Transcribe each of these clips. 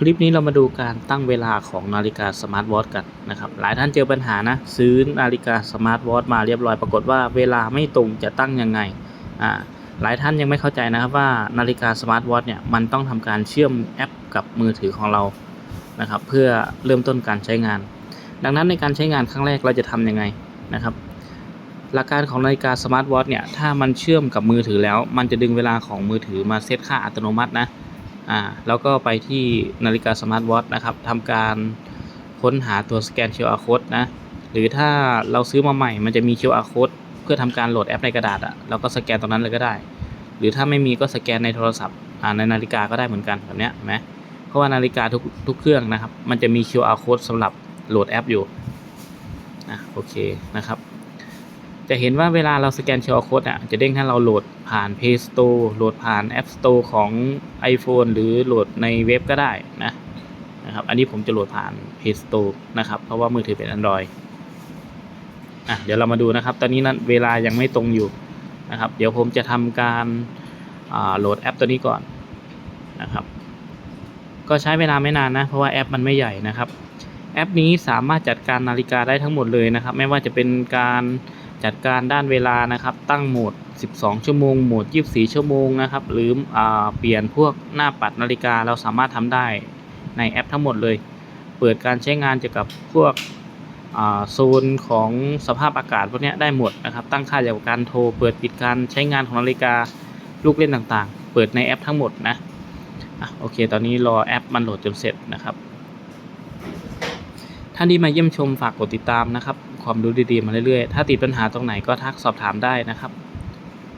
คลิปนี้เรามาดูการตั้งเวลาของนาฬิกาสมาร์ทวอทกันนะครับหลายท่านเจอปัญหานะ ซื้อนาฬิกาสมาร์ทวอทมาเรียบร้อยปรากฏว่าเวลาไม่ตรงจะตั้งยังไงอ่าหลายท่านยังไม่เข้าใจนะครับว่านาฬิกาสมาร์ทวอทเนี่ยมันต้องทำการเชื่อมแอปกับมือถือของเรานะครับเพื่อเริ่มต้นการใช้งาน ดังนั้นในการใช้งานครั้งแรกเราจะทำยังไงนะครับหลักการของนาฬิกาสมาร์ทวอทเนี่ยถ้ามันเชื่อมกับมือถือแล้ว มันจะดึงเวลาของมือถือมาเซตค่าอัตโนมัตินะ อ่าแล้วก็ไปที่นาฬิกาสมาร์ทวอทนะครับทำการค้นหาตัวสแกน QR code นะ หรือถ้าเราซื้อมาใหม่มันจะมี QR code เพื่อทำการโหลดแอปในกระดาษอะเราก็สแกนตรงนั้นเลยก็ได้ หรือถ้าไม่มีก็สแกนในโทรศัพท์อ่าในนาฬิกาก็ได้เหมือนกันแบบเนี้ยไหมเพราะว่านาฬิกาทุกทุกเครื่องนะครับ มันจะมี QR code สำหรับโหลดแอปอยู่อะโอเคนะครับ จะเห็นว่าเวลาเราสแกน QR code อะจะเด้งให้เราโหลดผ่าน Play Store โหลดผ่าน App Store ของ iPhone หรือโหลดในเว็บก็ได้นะนะครับ อันนี้ผมจะโหลดผ่าน Play Store นะครับ เพราะว่ามือถือเป็น Android อะเดี๋ยวเรามาดูนะครับ ตอนนี้นั้นเวลายังไม่ตรงอยู่นะครับ เดี๋ยวผมจะทำการอ่าโหลดแอปตัวนี้ก่อนนะครับ ก็ใช้เวลาไม่นานนะ เพราะว่าแอปมันไม่ใหญ่นะครับ แอปนี้สามารถจัดการนาฬิกาได้ทั้งหมดเลยนะครับ ไม่ว่าจะเป็นการ จัดการด้านเวลานะครับ ตั้งโหมด 12 ชั่วโมง โหมด 24 ชั่วโมงนะครับ หรืออเปลี่ยนพวกหน้าปัดนาฬิกาเราสามารถทำได้ในแอปทั้งหมดเลย เปิดการใช้งานเกี่ยวกับพวกโซนของสภาพอากาศพวกนี้ได้หมดนะครับ ตั้งค่าเกี่ยวกับการโทร เปิดปิดการใช้งานของนาฬิกาลูกเล่นต่างๆ เปิดในแอปทั้งหมดนะอะโอเค ตอนนี้รอแอปมันโหลดจนเสร็จนะครับ ท่านที่มาเยี่ยมชมฝากกดติดตามนะครับ ความรู้ดีๆมาเรื่อยๆ ถ้าติดปัญหาตรงไหนก็ทักสอบถามได้นะครับ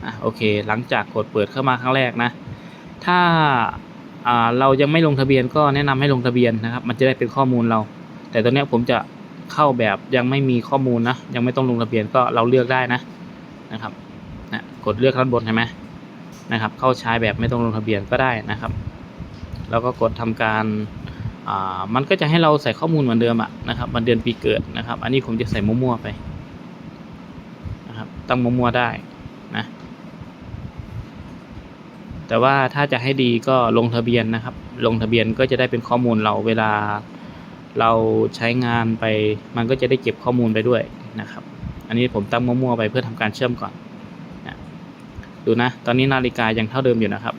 อะโอเค หลังจากกดเปิดเข้ามาครั้งแรกนะ ถ้าอ่าเรายังไม่ลงทะเบียนก็แนะนำให้ลงทะเบียนนะครับ มันจะได้เป็นข้อมูลเรา แต่ตอนนี้ผมจะเข้าแบบยังไม่มีข้อมูลนะ ยังไม่ต้องลงทะเบียนก็เราเลือกได้นะนะครับนะกดเลือกข้างบนใช่ไหมนะครับ เข้าใช้แบบไม่ต้องลงทะเบียนก็ได้นะครับ แล้วก็กดทำการ มันก็จะให้เราใส่ข้อมูลเหมือนเดิมอะนะครับวันเดือนปีเกิดนะครับ อันนี้ผมจะใส่มั่วๆไปนะครับตั้งมั่วๆได้นะแต่ว่าถ้าจะให้ดีก็ลงทะเบียนนะครับ ลงทะเบียนก็จะได้เป็นข้อมูลเราเวลาเราใช้งานไป มันก็จะได้เก็บข้อมูลไปด้วยนะครับ อันนี้ผมตั้งมั่วๆไปเพื่อทำการเชื่อมก่อนนะดูนะ ตอนนี้นาฬิกายังเท่าเดิมอยู่นะครับ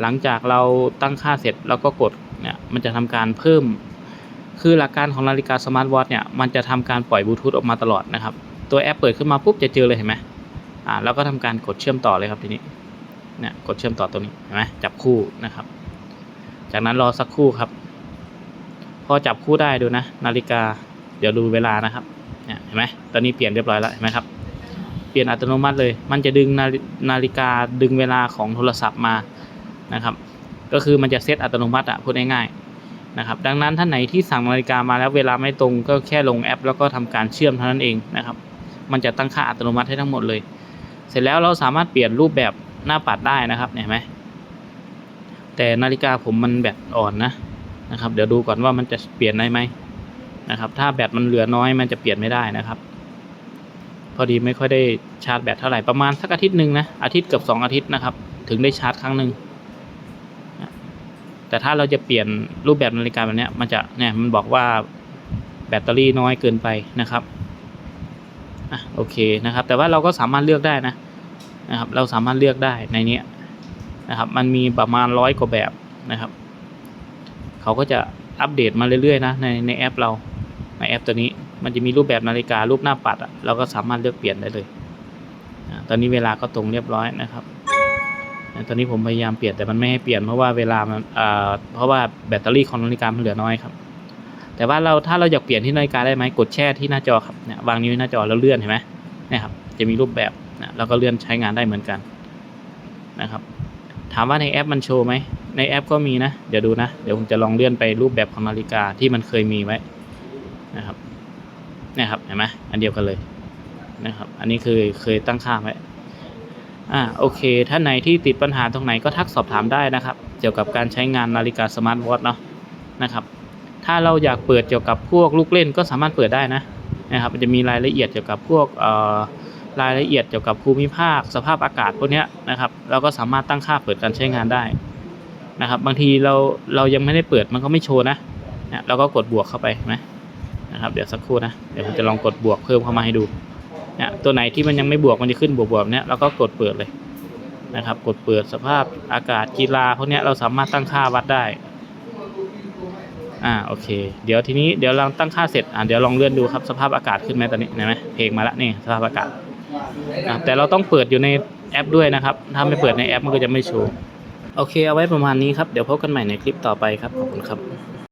หลังจากเราตั้งค่าเสร็จเราก็กด เนี่ยมันจะทำการเพิ่ม คือหลักการของนาฬิกาสมาร์ทวอทเนี่ยมันจะทำการปล่อยบลูทูธออกมาตลอดนะครับ ตัวแอปเปิดขึ้นมาปุ๊บจะเจอเลยเห็นไหมอ่าแล้วก็ทำการกดเชื่อมต่อเลยครับทีนี้เนี่ยกดเชื่อมต่อตรงนี้เห็นไหมจับคู่นะครับ จากนั้นรอสักครู่ครับ พอจับคู่ได้ดูนะ นาฬิกาเดี๋ยวดูเวลานะครับเนี่ยเห็นไหมตอนนี้เปลี่ยนเรียบร้อยแล้วเห็นไหมครับเปลี่ยนอัตโนมัติเลย มันจะดึงนาฬิกาดึงเวลาของโทรศัพท์มานะครับ ก็คือมันจะเซตอัตโนมัติอะพูดง่ายๆนะครับดังนั้นท่านไหนที่สั่งนาฬิกามาแล้วเวลาไม่ตรงก็แค่ลงแอป แล้วก็ทำการเชื่อมเท่านั้นเองนะครับ มันจะตั้งค่าอัตโนมัติให้ทั้งหมดเลย เสร็จแล้วเราสามารถเปลี่ยนรูปแบบหน้าปัดได้นะครับเห็นไหมแต่นาฬิกาผมมันแบตอ่อนนะนะครับ เดี๋ยวดูก่อนว่ามันจะเปลี่ยนได้ไหมนะครับ ถ้าแบตมันเหลือน้อยมันจะเปลี่ยนไม่ได้นะครับ พอดีไม่ค่อยได้ชาร์จแบตเท่าไหร่ประมาณสักอาทิตย์หนึ่งนะอาทิตย์เกือบสองอาทิตย์นะครับ ถึงได้ชาร์จครั้งหนึ่ง แต่ถ้าเราจะเปลี่ยนรูปแบบนาฬิกาแบบนี้มันจะเนี่ยมันบอกว่าแบตเตอรี่น้อยเกินไปนะครับอะโอเคนะครับ แต่ว่าเราก็สามารถเลือกได้นะนะครับ เราสามารถเลือกได้ในนี้นะครับ มันมีประมาณร้อยกว่าแบบนะครับ เขาก็จะอัปเดตมาเรื่อยๆนะในในแอปเราในแอปตัวนี้มันจะมีรูปแบบนาฬิการูปหน้าปัดอะเราก็สามารถเลือกเปลี่ยนได้เลยอะตอนนี้เวลาก็ตรงเรียบร้อยนะครับ ตอนนี้ผมพยายามเปลี่ยนแต่มันไม่ให้เปลี่ยนเพราะว่าเวลามันเพราะว่าแบตเตอรี่ของนาฬิกามันเหลือน้อยครับ แต่ว่าเราถ้าเราอยากเปลี่ยนที่นาฬิกาได้ไหมกดแช่ที่หน้าจอครับเนี่ยวางนิ้วหน้าจอแล้วเลื่อนเห็นไหมเนี่ยครับจะมีรูปแบบนะแล้วก็เลื่อนใช้งานได้เหมือนกันนะครับถามว่าในแอปมันโชว์ไหมในแอปก็มีนะ เดี๋ยวดูนะ เดี๋ยวผมจะลองเลื่อนไปรูปแบบของนาฬิกาที่มันเคยมีไว้นะครับเนี่ยครับเห็นไหมอันเดียวกันเลยนะครับ อันนี้คือเคยตั้งค่าไว้ อ่าโอเค ท่านไหนที่ติดปัญหาตรงไหนก็ทักสอบถามได้นะครับ เกี่ยวกับการใช้งานนาฬิกาสมาร์ทวอทเนาะนะครับถ้าเราอยากเปิดเกี่ยวกับพวกลูกเล่นก็สามารถเปิดได้นะนะครับมันจะมีรายละเอียดเกี่ยวกับพวกเอ่อรายละเอียดเกี่ยวกับภูมิภาค สภาพอากาศพวกเนี้ยนะครับ เราก็สามารถตั้งค่าเปิดการใช้งานได้นะครับ บางทีเราเรายังไม่ได้เปิดมันก็ไม่โชว์นะเนี่ยเราก็กดบวกเข้าไปนไหมนะครับ เดี๋ยวสักครู่นะ เดี๋ยวผมจะลองกดบวกเพิ่มเข้ามาให้ดู เนี่ยตัวไหนที่มันยังไม่บวกมันจะขึ้นบวกๆเนี่ยเราก็กดเปิดเลยนะครับ กดเปิดสภาพอากาศกีฬาพวกเนี้ยเราสามารถตั้งค่าวัดได้อ่าโอเค เดี๋ยวทีนี้เดี๋ยวเราตั้งค่าเสร็จอ่าเดี๋ยวลองเลื่อนดูครับสภาพอากาศขึ้นไหมตอนนี้เห็นไหมเพลงมาแล้วนี่สภาพอากาศอะแต่เราต้องเปิดอยู่ในแอปด้วยนะครับ ถ้าไม่เปิดในแอปมันก็จะไม่โชว์โอเคเอาไว้ประมาณนี้ครับ เดี๋ยวพบกันใหม่ในคลิปต่อไปครับ ขอบคุณครับ